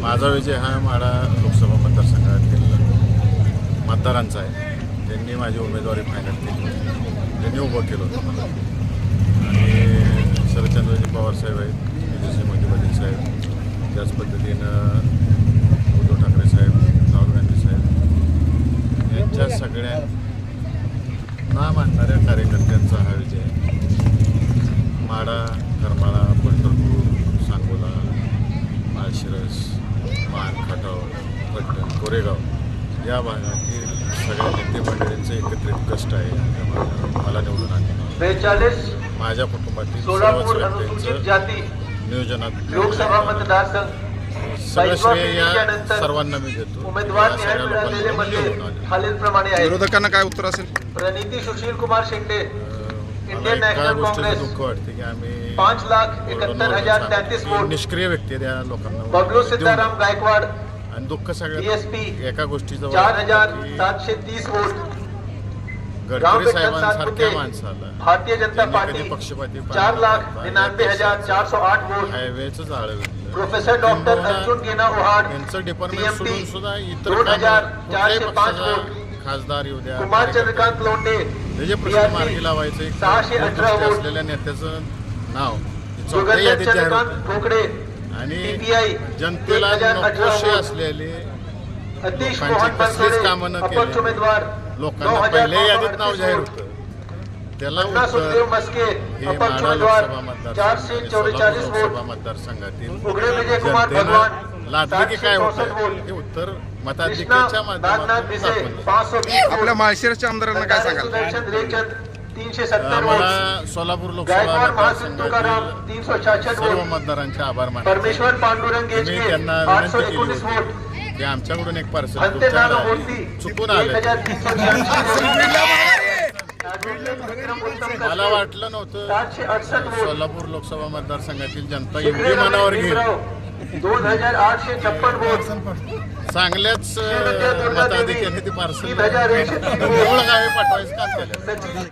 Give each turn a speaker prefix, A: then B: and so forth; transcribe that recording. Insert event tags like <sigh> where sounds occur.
A: माझा विजय हा माडा लोकसभा मतदारसंघातील मतदारांचा आहे. त्यांनी माझी उमेदवारी फायनल केली. त्यांनी उभं केलं होतं मला. आणि शरदचंद्रजी पवार साहेब आहेत तेजस्वी मोदी पाटील साहेब त्याच पद्धतीनं उद्धव ठाकरे साहेब राहुल गांधी साहेब यांच्या सगळ्या ना मानणाऱ्या कार्यकर्त्यांचा हा विजय माडा करमाळा माळशिरस मान खटाव पट्टण कोरेगाव या भागातील सगळ्या नेते मंडळींचं एकत्रित कष्ट आहे. त्यामुळे मला निवडून आणले
B: बेचाळीस
A: माझ्या कुटुंबातील सर्वच
B: सोलापूर अनुसूचित
A: व्यक्तींचं
B: जाती.
A: नियोजनात
B: लोकसभा मतदारसंघ.
A: सर्वांना मी देतो.
B: आहेत.
C: विरोधकांना काय उत्तर असेल?
B: प्रणिती सुशील कुमार शेंडे.
A: मला
B: इंडियन नॅशनल काँग्रेस पाच लाख एकाहत्तर हजार तेहतीस वोट.
A: निष्क्रिय व्यक्ती आहे या लोकांना
B: बबलू
A: देऊन.
B: सिद्धाराम गायकवाड.
A: आणि दुःख सगळ्यात
B: DSP
A: एका गोष्टीचं
B: चार हजार सातशे तीस वोट.
A: गडकरी साहेबांसारख्या माणसाला
B: भारतीय जनता पार्टी
A: पक्षपाती
B: चार लाख निन्यानवे. हजार चार सौ आठ वोट.
A: हायवेच जाळं
B: प्रोफेसर डॉक्टर अर्जुन गेना ओहाड
A: यांचं डिपार्टमेंट सुद्धा इतर
B: दोन हजार चारशे पाच वोट.
A: खासदार येऊ द्या
B: लोंढे
A: त्याचे प्रश्न मार्गी लावायचं असलेल्या नेत्याचं नाव हे चौथ्या
B: जोगेंद्र
A: यादीत जाहीर
B: चंद्रकांत
A: होतं.
B: ठोकरे
A: आणि जनतेला नकोशी. असलेले लोकांची कसलीच कामं न.
B: उमेदवार
A: लोकांना पहिल्या
B: नऊशे
A: यादीत नाव जाहीर. होतं त्याला हे माढा लोकसभा मतदारसंघ सोलापूर लोकसभा मतदारसंघातील जनतेनं लादले की काय होतं हे उत्तर मताधिक्याच्या माध्यमातून.
C: आपल्या माळशिरसच्या आमदारांना काय सांगाल?
A: आम्हाला सोलापूर लोकसभा मतदारसंघातील
B: तीन सौ छाछठ
A: सर्व
B: वोट
A: मतदारांचे आभार मानतो.
B: परमेश्वर पांडुरंग
A: मी त्यांना
B: आठ सौ
A: विनंती केली होती. की आमच्याकडून एक पार्सल. चुकून आले. <laughs> मला वाटलं नव्हतं. सोलापूर लोकसभा मतदारसंघातील जनता एवढी मनावर घेईल.
B: दोन हजार आठशे छप्पन वोट
A: चांगल्याच मताधिक्याने ती पार्सल
B: वोट.
A: गावी <laughs> पाठवायचं काम केलं.
B: सचिन